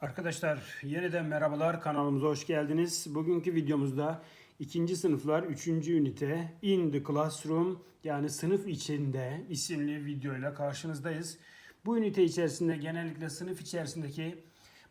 Arkadaşlar yeniden merhabalar kanalımıza hoş geldiniz. Bugünkü videomuzda ikinci sınıflar 3. ünite In the Classroom yani sınıf içinde isimli videoyla karşınızdayız. Bu ünite içerisinde genellikle sınıf içerisindeki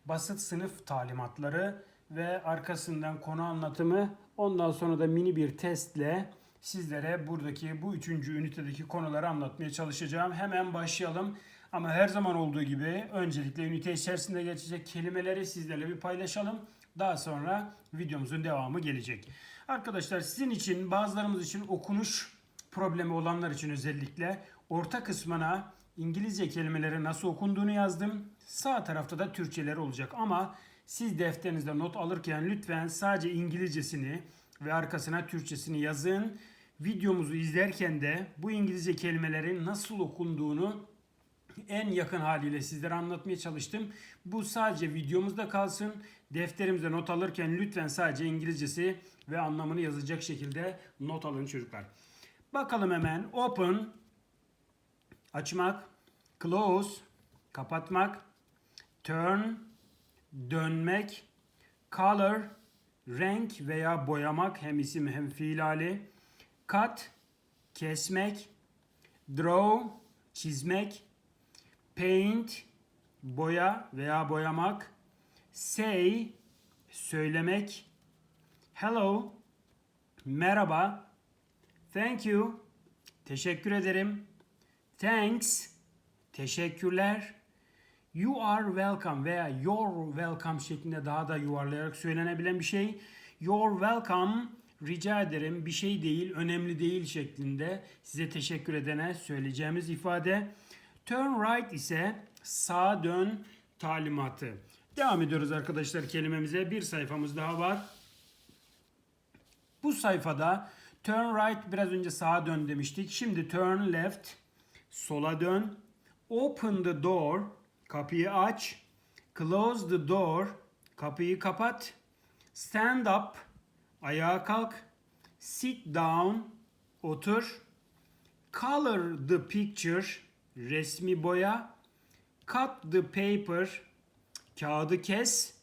basit sınıf talimatları ve arkasından konu anlatımı ondan sonra da mini bir testle sizlere buradaki bu üçüncü ünitedeki konuları anlatmaya çalışacağım. Hemen başlayalım. Ama her zaman olduğu gibi öncelikle ünite içerisinde geçecek kelimeleri sizlerle bir paylaşalım. Daha sonra videomuzun devamı gelecek. Arkadaşlar sizin için bazılarımız için okunuş problemi olanlar için özellikle orta kısmına İngilizce kelimeleri nasıl okunduğunu yazdım. Sağ tarafta da Türkçeleri olacak ama siz defterinizde not alırken lütfen sadece İngilizcesini ve arkasına Türkçesini yazın. Videomuzu izlerken de bu İngilizce kelimelerin nasıl okunduğunu en yakın haliyle sizlere anlatmaya çalıştım. Bu sadece videomuzda kalsın. Defterimizde not alırken lütfen sadece İngilizcesi ve anlamını yazacak şekilde not alın çocuklar. Bakalım hemen. Open, açmak, close, kapatmak, turn, dönmek, color, renk veya boyamak hem isim hem fiil hali, cut, kesmek, draw, çizmek, paint, boya veya boyamak, say, söylemek, hello, merhaba, thank you, teşekkür ederim, thanks, teşekkürler, you are welcome veya you're welcome şeklinde daha da yuvarlayarak söylenebilen bir şey. You're welcome, rica ederim, bir şey değil, önemli değil şeklinde size teşekkür edene söyleyeceğimiz ifade. Turn right ise sağa dön talimatı. Devam ediyoruz arkadaşlar kelimemize. Bir sayfamız daha var. Bu sayfada turn right biraz önce sağa dön demiştik. Şimdi turn left sola dön. Open the door kapıyı aç. Close the door kapıyı kapat. Stand up ayağa kalk. Sit down otur. Color the picture resmi boya. Cut the paper kağıdı kes.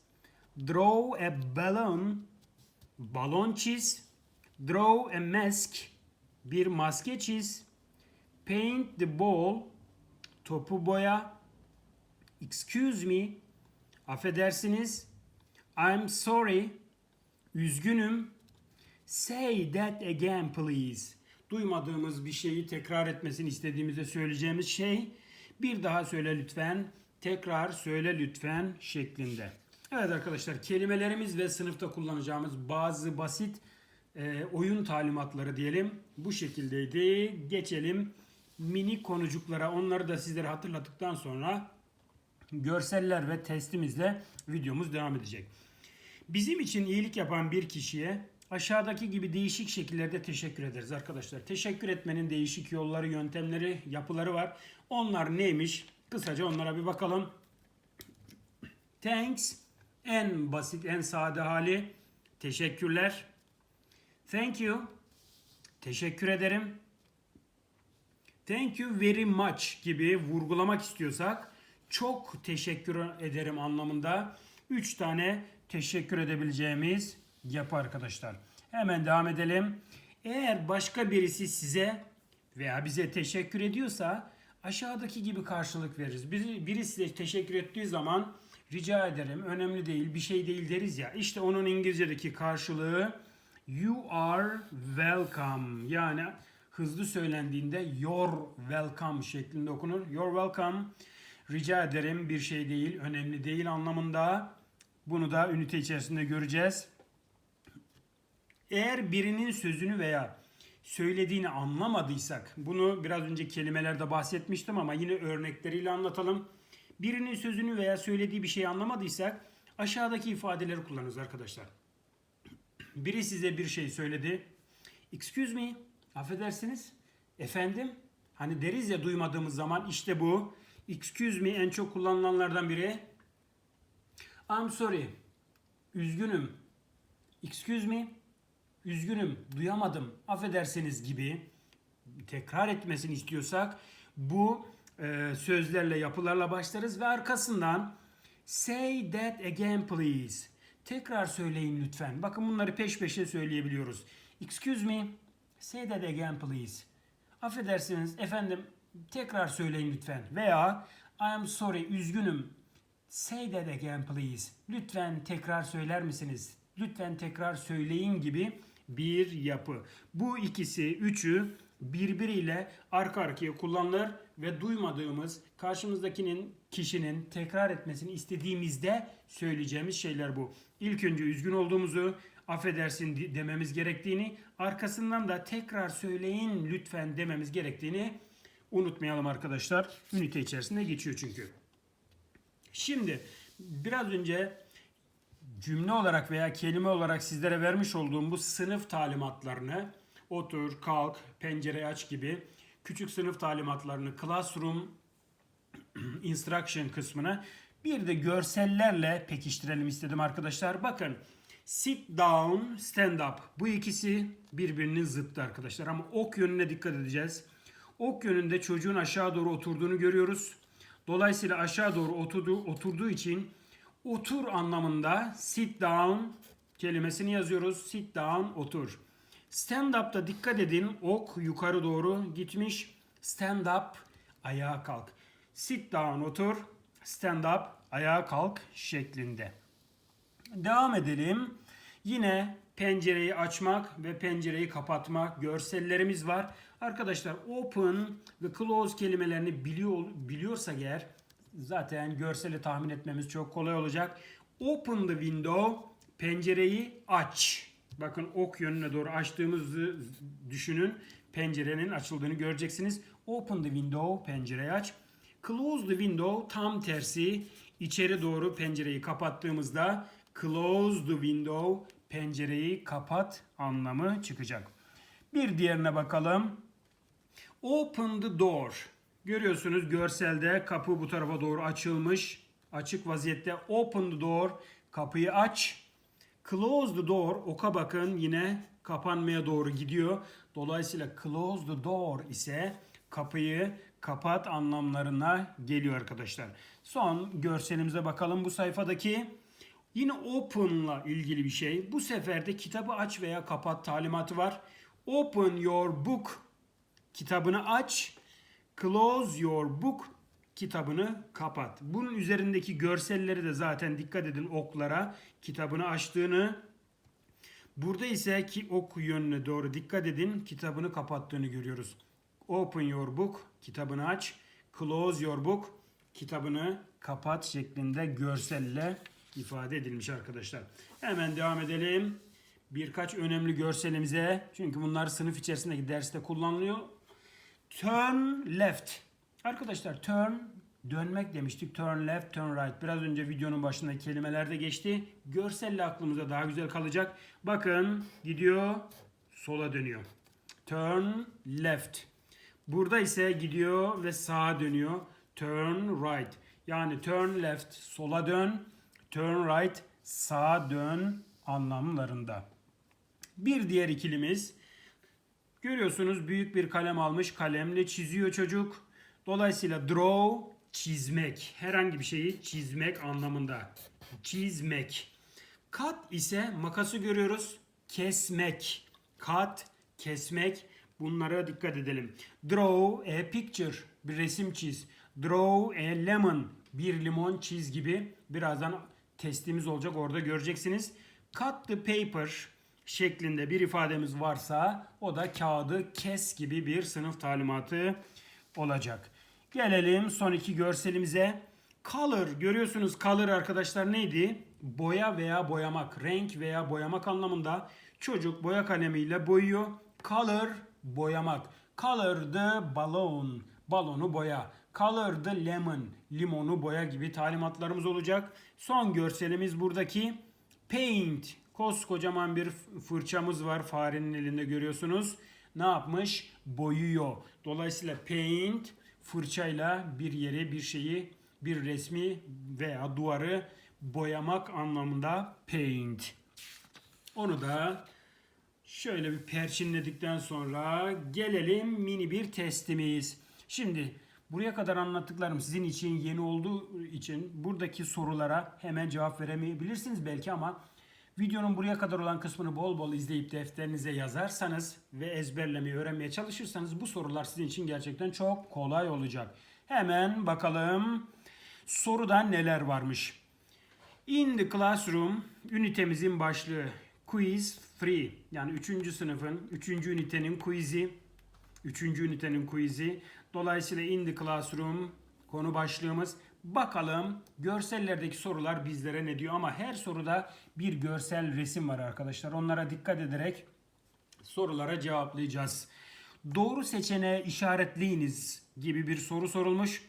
Draw a balloon balon çiz. Draw a mask bir maske çiz. Paint the ball topu boya. Excuse me affedersiniz. I'm sorry üzgünüm. Say that again please. Duymadığımız bir şeyi tekrar etmesini istediğimizde söyleyeceğimiz şey bir daha söyle lütfen, tekrar söyle lütfen şeklinde. Evet arkadaşlar kelimelerimiz ve sınıfta kullanacağımız bazı basit e, oyun talimatları diyelim bu şekildeydi. Geçelim mini konucuklara onları da sizlere hatırlattıktan sonra görseller ve testimizle videomuz devam edecek. Bizim için iyilik yapan bir kişiye aşağıdaki gibi değişik şekillerde teşekkür ederiz arkadaşlar. Teşekkür etmenin değişik yolları, yöntemleri, yapıları var. Onlar neymiş? Kısaca onlara bir bakalım. Thanks en basit, en sade hali. Teşekkürler. Thank you. Teşekkür ederim. Thank you very much gibi vurgulamak istiyorsak çok teşekkür ederim anlamında 3 tane teşekkür edebileceğimiz yapı arkadaşlar. Hemen devam edelim. Eğer başka birisi size veya bize teşekkür ediyorsa aşağıdaki gibi karşılık veririz. Biri, biri size teşekkür ettiği zaman rica ederim, önemli değil, bir şey değil deriz ya. İşte onun İngilizce'deki karşılığı you are welcome. Yani hızlı söylendiğinde you're welcome şeklinde okunur. You're welcome. Rica ederim bir şey değil, önemli değil anlamında. Bunu da ünite içerisinde göreceğiz. Eğer birinin sözünü veya söylediğini anlamadıysak, bunu biraz önce kelimelerde bahsetmiştim ama yine örnekleriyle anlatalım. Birinin sözünü veya söylediği bir şeyi anlamadıysak aşağıdaki ifadeleri kullanırız arkadaşlar. Biri size bir şey söyledi. Excuse me, affedersiniz. Efendim, hani deriz ya duymadığımız zaman işte bu. Excuse me en çok kullanılanlardan biri. I'm sorry. Üzgünüm. Excuse me. Üzgünüm, duyamadım, affedersiniz gibi tekrar etmesini istiyorsak bu e, sözlerle, yapılarla başlarız ve arkasından Say that again please. Tekrar söyleyin lütfen. Bakın bunları peş peşe söyleyebiliyoruz. Excuse me. Say that again please. Affedersiniz efendim tekrar söyleyin lütfen. Veya I am sorry üzgünüm. Say that again please. Lütfen tekrar söyler misiniz? Lütfen tekrar söyleyin gibi bir yapı. Bu ikisi, üçü birbiriyle arka arkaya kullanılır ve duymadığımız karşımızdakinin kişinin tekrar etmesini istediğimizde söyleyeceğimiz şeyler bu. İlk önce üzgün olduğumuzu, affedersin dememiz gerektiğini, arkasından da tekrar söyleyin lütfen dememiz gerektiğini unutmayalım arkadaşlar. Ünite içerisinde geçiyor çünkü. Şimdi biraz önce cümle olarak veya kelime olarak sizlere vermiş olduğum bu sınıf talimatlarını otur, kalk, pencereyi aç gibi küçük sınıf talimatlarını classroom instruction kısmını bir de görsellerle pekiştirelim istedim arkadaşlar. Bakın sit down, stand up. Bu ikisi birbirinin zıttı arkadaşlar ama ok yönüne dikkat edeceğiz. Ok yönünde çocuğun aşağı doğru oturduğunu görüyoruz. Dolayısıyla aşağı doğru oturduğu, oturduğu için otur anlamında sit down kelimesini yazıyoruz. Sit down otur. Stand up'ta dikkat edin ok yukarı doğru gitmiş. Stand up ayağa kalk. Sit down otur. Stand up ayağa kalk şeklinde. Devam edelim. Yine pencereyi açmak ve pencereyi kapatmak görsellerimiz var. Arkadaşlar open ve close kelimelerini biliyor, biliyorsak eğer zaten görseli tahmin etmemiz çok kolay olacak. Open the window pencereyi aç. Bakın ok yönüne doğru açtığımızı düşünün. Pencerenin açıldığını göreceksiniz. Open the window pencereyi aç. Close the window tam tersi içeri doğru pencereyi kapattığımızda close the window pencereyi kapat anlamı çıkacak. Bir diğerine bakalım. Open the door. Görüyorsunuz görselde kapı bu tarafa doğru açılmış. Açık vaziyette. Open the door. Kapıyı aç. Close the door. Oka bakın yine kapanmaya doğru gidiyor. Dolayısıyla close the door ise kapıyı kapat anlamlarına geliyor arkadaşlar. Son görselimize bakalım bu sayfadaki. Yine open'la ilgili bir şey. Bu sefer de kitabı aç veya kapat talimatı var. Open your book kitabını aç. Close your book kitabını kapat. Bunun üzerindeki görselleri de zaten dikkat edin oklara kitabını açtığını Burada ise ki ok yönüne doğru dikkat edin kitabını kapattığını görüyoruz. Open your book kitabını aç. Close your book kitabını kapat şeklinde görselle ifade edilmiş arkadaşlar. Hemen devam edelim. Birkaç önemli görselimize çünkü bunlar sınıf içerisindeki derste kullanılıyor. Turn left. Arkadaşlar turn dönmek demiştik. Turn left, turn right. Biraz önce videonun başındaki kelimelerde geçti. Görselle aklımıza daha güzel kalacak. Bakın gidiyor sola dönüyor. Turn left. Burada ise gidiyor ve sağa dönüyor. Turn right. Yani turn left sola dön. Turn right sağa dön anlamlarında. Bir diğer ikilimiz Görüyorsunuz büyük bir kalem almış. Kalemle çiziyor çocuk. Dolayısıyla draw çizmek. Herhangi bir şeyi çizmek anlamında. Çizmek. Cut ise makası görüyoruz. Kesmek. Cut, kesmek. Bunlara dikkat edelim. Draw a picture. Bir resim çiz. Draw a lemon. Bir limon çiz gibi. Birazdan testimiz olacak. Orada göreceksiniz. Cut the paper şeklinde bir ifademiz varsa o da kağıdı kes gibi bir sınıf talimatı olacak. Gelelim son iki görselimize. Color görüyorsunuz color arkadaşlar neydi? Boya veya boyamak, renk veya boyamak anlamında çocuk boya kalemiyle boyuyor. Color boyamak. Color the balloon. Balonu boya. Color the lemon. Limonu boya gibi talimatlarımız olacak. Son görselimiz buradaki paint. Koskocaman bir fırçamız var farenin elinde görüyorsunuz. Ne yapmış? Boyuyor. Dolayısıyla paint fırçayla bir yeri, bir şeyi, bir resmi veya duvarı boyamak anlamında paint. Onu da şöyle bir perçinledikten sonra gelelim mini bir testimiz. Şimdi bu Buraya kadar anlattıklarım sizin için yeni olduğu için buradaki sorulara hemen cevap veremeyebilirsiniz belki ama videonun buraya kadar olan kısmını bol bol izleyip defterinize yazarsanız ve ezberlemeyi öğrenmeye çalışırsanız bu sorular sizin için gerçekten çok kolay olacak. Hemen bakalım soruda neler varmış. In the classroom ünitemizin başlığı quiz free yani 3. sınıfın 3. ünitenin quiz'i 3. ünitenin quiz'i dolayısıyla in the classroom konu başlığımız bakalım görsellerdeki sorular bizlere ne diyor ama her soruda bir görsel resim var arkadaşlar onlara dikkat ederek sorulara cevaplayacağız. Doğru seçeneği işaretleyiniz gibi bir soru sorulmuş.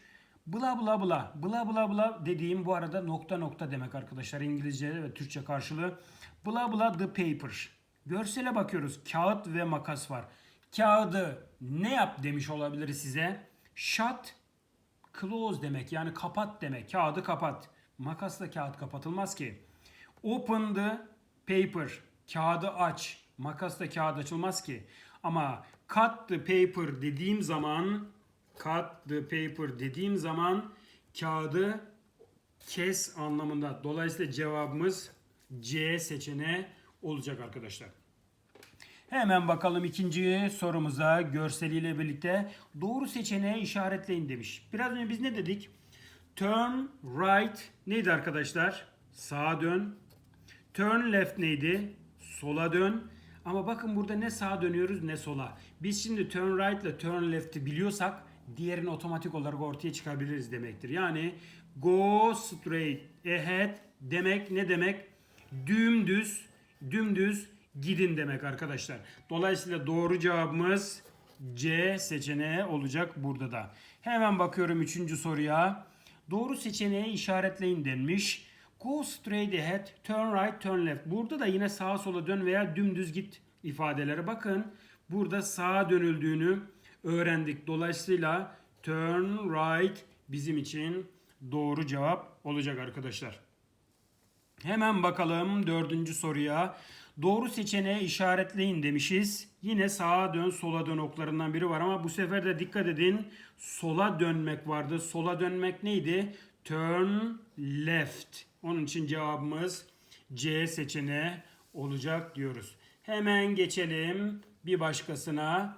Bla bla bla. Bla bla bla dediğim bu arada nokta nokta demek arkadaşlar. İngilizce ve Türkçe karşılığı. Bla bla the paper. Görsele bakıyoruz. Kağıt ve makas var. Kağıdı ne yap demiş olabilir size. Shut, close demek. Yani kapat demek. Kağıdı kapat. Makasla kağıt kapatılmaz ki. Open the paper. Kağıdı aç. Makasla kağıt açılmaz ki. Ama cut the paper dediğim zaman cut the paper dediğim zaman kağıdı kes anlamında. Dolayısıyla cevabımız C seçeneği olacak arkadaşlar. Hemen bakalım ikinci sorumuza görseliyle birlikte doğru seçeneği işaretleyin demiş. Biraz önce biz ne dedik? Turn right neydi arkadaşlar? Sağa dön. Turn left neydi? Sola dön. Ama bakın burada ne sağa dönüyoruz ne sola. Biz şimdi turn right ile turn left'i biliyorsak diğerini otomatik olarak ortaya çıkabiliriz demektir. Yani go straight ahead demek ne demek? Dümdüz, dümdüz gidin demek arkadaşlar. Dolayısıyla doğru cevabımız C seçeneği olacak burada da. Hemen bakıyorum üçüncü soruya. Doğru seçeneği işaretleyin denmiş. Go straight ahead, turn right, turn left. Burada da yine sağa sola dön veya dümdüz git ifadeleri. Bakın burada sağa dönüldüğünü öğrendik. Dolayısıyla turn right bizim için doğru cevap olacak arkadaşlar. Hemen bakalım dördüncü soruya. Doğru seçeneği işaretleyin demişiz. Yine sağa dön sola dön oklarından biri var ama bu sefer de dikkat edin. Sola dönmek vardı. Sola dönmek neydi? Turn left. Onun için cevabımız C seçeneği olacak diyoruz. Hemen geçelim bir başkasına.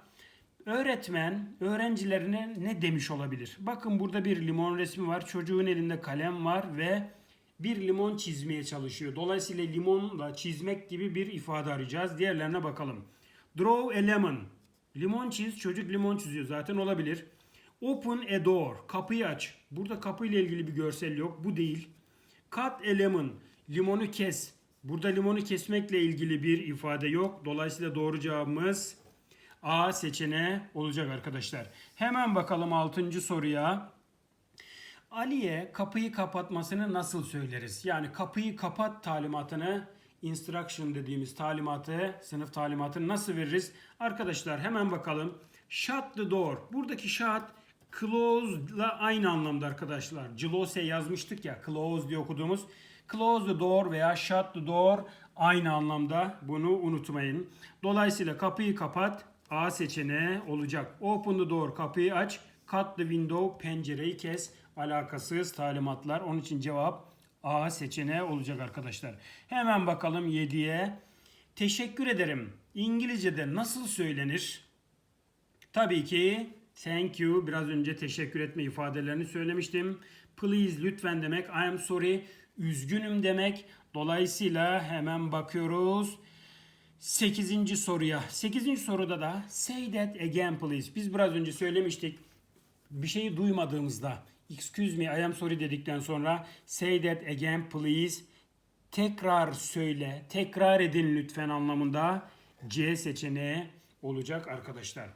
Öğretmen öğrencilerine ne demiş olabilir? Bakın burada bir limon resmi var. Çocuğun elinde kalem var ve bir limon çizmeye çalışıyor. Dolayısıyla limonla çizmek gibi bir ifade arayacağız. Diğerlerine bakalım. Draw a lemon. Limon çiz. Çocuk limon çiziyor zaten olabilir. Open a door. Kapıyı aç. Burada kapıyla ilgili bir görsel yok. Bu değil. Cut a lemon. Limonu kes. Burada limonu kesmekle ilgili bir ifade yok. Dolayısıyla doğru cevabımız A seçeneği olacak arkadaşlar. Hemen bakalım 6. soruya. Ali'ye kapıyı kapatmasını nasıl söyleriz? Yani kapıyı kapat talimatını instruction dediğimiz talimatı, sınıf talimatını nasıl veririz? Arkadaşlar hemen bakalım. Shut the door. Buradaki shut close ile aynı anlamda arkadaşlar. Close yazmıştık ya close diye okuduğumuz. Close the door veya shut the door aynı anlamda. Bunu unutmayın. Dolayısıyla kapıyı kapat A seçeneği olacak. Open the door kapıyı aç. Cut the window pencereyi kes. Alakasız talimatlar. Onun için cevap A seçeneği olacak arkadaşlar. Hemen bakalım 7'ye. Teşekkür ederim. İngilizce'de nasıl söylenir? Tabii ki thank you biraz önce teşekkür etme ifadelerini söylemiştim. Please lütfen demek. I am sorry üzgünüm demek. Dolayısıyla hemen bakıyoruz. 8. soruya. 8. soruda da say that again please. Biz biraz önce söylemiştik. Bir şeyi duymadığımızda excuse me I am sorry dedikten sonra say that again please. Tekrar söyle, tekrar edin lütfen anlamında C seçeneği olacak arkadaşlar.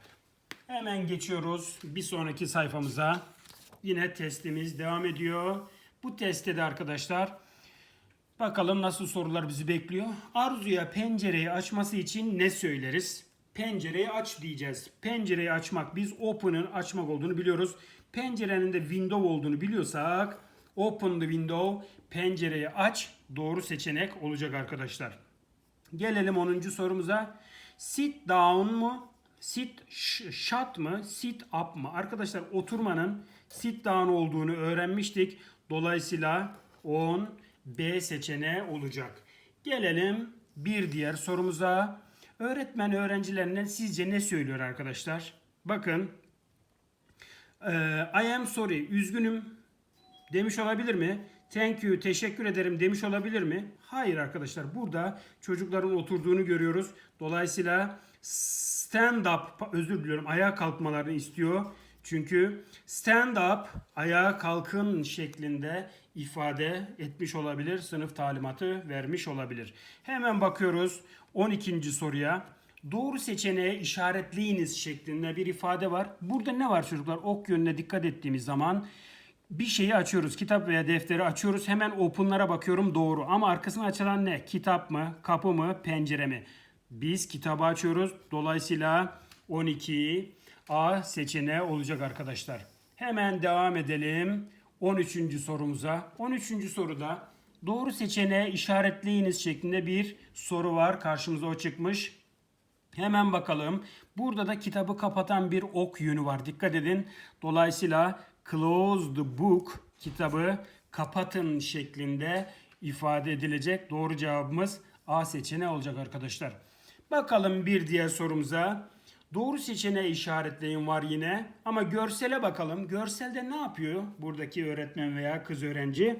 Hemen geçiyoruz bir sonraki sayfamıza. Yine testimiz devam ediyor. Bu testte de arkadaşlar bakalım nasıl sorular bizi bekliyor. Arzu'ya pencereyi açması için ne söyleriz? Pencereyi aç diyeceğiz. Pencereyi açmak biz open'ın açmak olduğunu biliyoruz. Pencerenin de window olduğunu biliyorsak open the window pencereyi aç doğru seçenek olacak arkadaşlar. Gelelim 10. sorumuza. Sit down mu? Sit sh- shut mı? Sit up mı? Arkadaşlar oturmanın sit down olduğunu öğrenmiştik. Dolayısıyla 10 B seçeneği olacak. Gelelim bir diğer sorumuza. Öğretmen öğrencilerine sizce ne söylüyor arkadaşlar? Bakın. I am sorry. Üzgünüm demiş olabilir mi? Thank you, teşekkür ederim demiş olabilir mi? Hayır arkadaşlar. Burada çocukların oturduğunu görüyoruz. Dolayısıyla stand up, özür diliyorum, ayağa kalkmalarını istiyor. Çünkü stand up, ayağa kalkın şeklinde ifade etmiş olabilir. Sınıf talimatı vermiş olabilir. Hemen bakıyoruz 12. soruya. Doğru seçeneğe işaretleyiniz şeklinde bir ifade var. Burada ne var çocuklar? Ok yönüne dikkat ettiğimiz zaman bir şeyi açıyoruz. Kitap veya defteri açıyoruz. Hemen open'lara bakıyorum doğru. Ama arkasına açılan ne? Kitap mı? Kapı mı? Pencere mi? Biz kitabı açıyoruz. Dolayısıyla 12 A seçeneği olacak arkadaşlar. Hemen devam edelim 13. sorumuza. 13. soruda doğru seçeneğe işaretleyiniz şeklinde bir soru var. Karşımıza o çıkmış. Hemen bakalım. Burada da kitabı kapatan bir ok yönü var. Dikkat edin. Dolayısıyla close the book kitabı kapatın şeklinde ifade edilecek. Doğru cevabımız A seçeneği olacak arkadaşlar. Bakalım bir diğer sorumuza. Doğru seçeneği işaretleyin var yine. Ama görsele bakalım. Görselde ne yapıyor buradaki öğretmen veya kız öğrenci?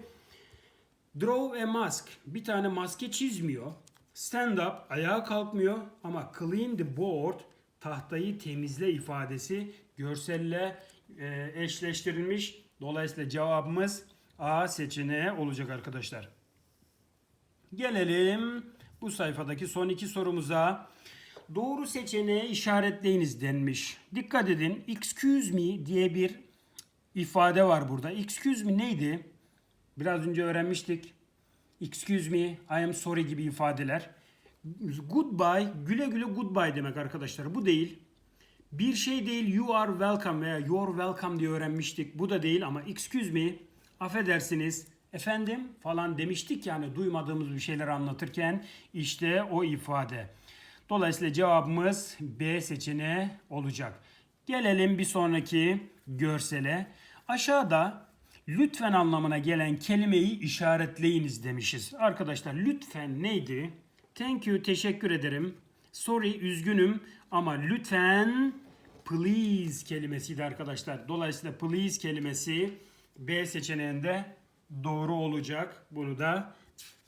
Draw a mask. Bir tane maske çizmiyor. Stand up ayağa kalkmıyor ama clean the board tahtayı temizle ifadesi görselle e, eşleştirilmiş. Dolayısıyla cevabımız A seçeneği olacak arkadaşlar. Gelelim bu sayfadaki son iki sorumuza. Doğru seçeneği işaretleyiniz denmiş. Dikkat edin. Excuse me diye bir ifade var burada. Excuse me neydi? Biraz önce öğrenmiştik. Excuse me, I am sorry gibi ifadeler. Goodbye, güle güle goodbye demek arkadaşlar. Bu değil. Bir şey değil you are welcome veya you are welcome diye öğrenmiştik. Bu da değil ama excuse me, affedersiniz, efendim falan demiştik yani duymadığımız bir şeyler anlatırken işte o ifade. Dolayısıyla cevabımız B seçeneği olacak. Gelelim bir sonraki görsele. Aşağıda lütfen anlamına gelen kelimeyi işaretleyiniz demişiz. Arkadaşlar lütfen neydi? Thank you teşekkür ederim. Sorry üzgünüm ama lütfen please kelimesiydi arkadaşlar. Dolayısıyla please kelimesi B seçeneğinde doğru olacak. Bunu da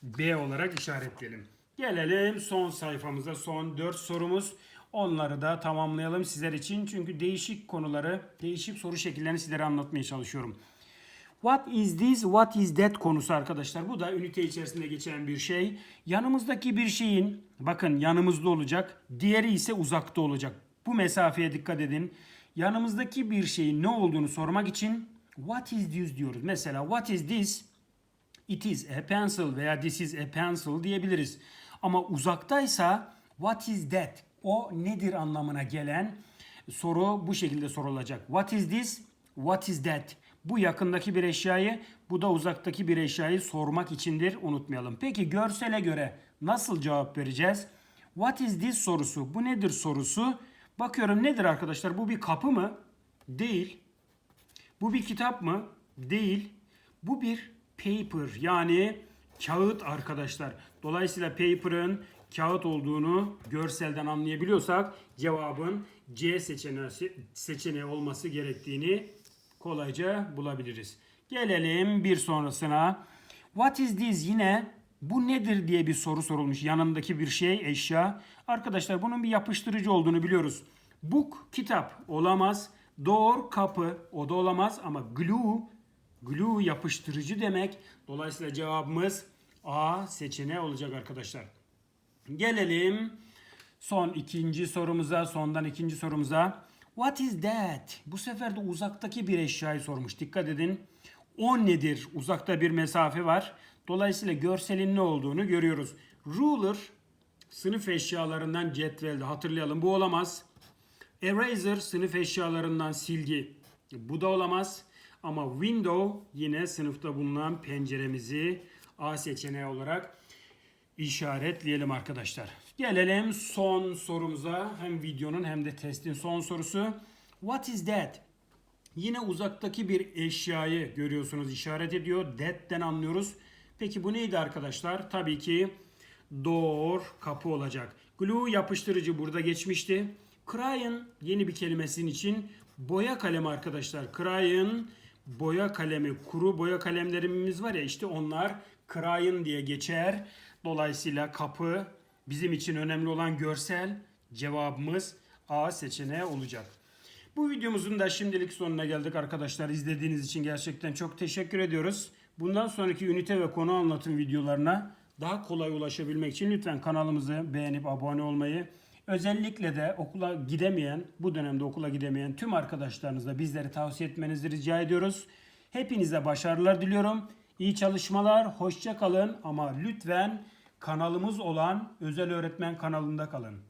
B olarak işaretleyelim. Gelelim son sayfamıza. Son 4 sorumuz. Onları da tamamlayalım sizler için. Çünkü değişik konuları, değişik soru şekillerini sizlere anlatmaya çalışıyorum. What is this, what is that konusu arkadaşlar. Bu da ünite içerisinde geçen bir şey. Yanımızdaki bir şeyin, bakın yanımızda olacak, diğeri ise uzakta olacak. Bu mesafeye dikkat edin. Yanımızdaki bir şeyin ne olduğunu sormak için what is this diyoruz. Mesela what is this? It is a pencil veya this is a pencil diyebiliriz. Ama uzaktaysa what is that? O nedir anlamına gelen soru bu şekilde sorulacak. What is this? What is that? Bu yakındaki bir eşyayı, bu da uzaktaki bir eşyayı sormak içindir. Unutmayalım. Peki görsele göre nasıl cevap vereceğiz? What is this sorusu? Bu nedir sorusu? Bakıyorum nedir arkadaşlar? Bu bir kapı mı? Değil. Bu bir kitap mı? Değil. Bu bir paper yani kağıt arkadaşlar. Dolayısıyla paper'ın kağıt olduğunu görselden anlayabiliyorsak cevabın C seçeneği, seçeneği olması gerektiğini kolayca bulabiliriz. Gelelim bir sonrasına. What is this yine bu nedir diye bir soru sorulmuş. Yanındaki bir şey, eşya. Arkadaşlar bunun bir yapıştırıcı olduğunu biliyoruz. Book, kitap olamaz. Door, kapı o da olamaz ama glue, glue yapıştırıcı demek. Dolayısıyla cevabımız A seçeneği olacak arkadaşlar. Gelelim son ikinci sorumuza, sondan ikinci sorumuza. What is that? Bu sefer de uzaktaki bir eşyayı sormuş. Dikkat edin. O nedir? Uzakta bir mesafe var. Dolayısıyla görselin ne olduğunu görüyoruz. Ruler sınıf eşyalarından cetvelde hatırlayalım. Bu olamaz. Eraser sınıf eşyalarından silgi. Bu da olamaz. Ama window yine sınıfta bulunan penceremizi A seçeneği olarak işaretleyelim arkadaşlar. Gelelim son sorumuza. Hem videonun hem de testin son sorusu. What is that? Yine uzaktaki bir eşyayı görüyorsunuz işaret ediyor. That'ten anlıyoruz. Peki bu neydi arkadaşlar? Tabii ki door kapı olacak. Glue yapıştırıcı burada geçmişti. Crayon yeni bir kelimesinin için boya kalemi arkadaşlar. Crayon boya kalemi, kuru boya kalemlerimiz var ya işte onlar crayon diye geçer. Dolayısıyla kapı bizim için önemli olan görsel cevabımız A seçeneği olacak. Bu videomuzun da şimdilik sonuna geldik arkadaşlar. İzlediğiniz için gerçekten çok teşekkür ediyoruz. Bundan sonraki ünite ve konu anlatım videolarına daha kolay ulaşabilmek için lütfen kanalımızı beğenip abone olmayı, özellikle de okula gidemeyen, bu dönemde okula gidemeyen tüm arkadaşlarınızla bizleri tavsiye etmenizi rica ediyoruz. Hepinize başarılar diliyorum. İyi çalışmalar, hoşça kalın ama lütfen kanalımız olan Özel Öğretmen kanalında kalın.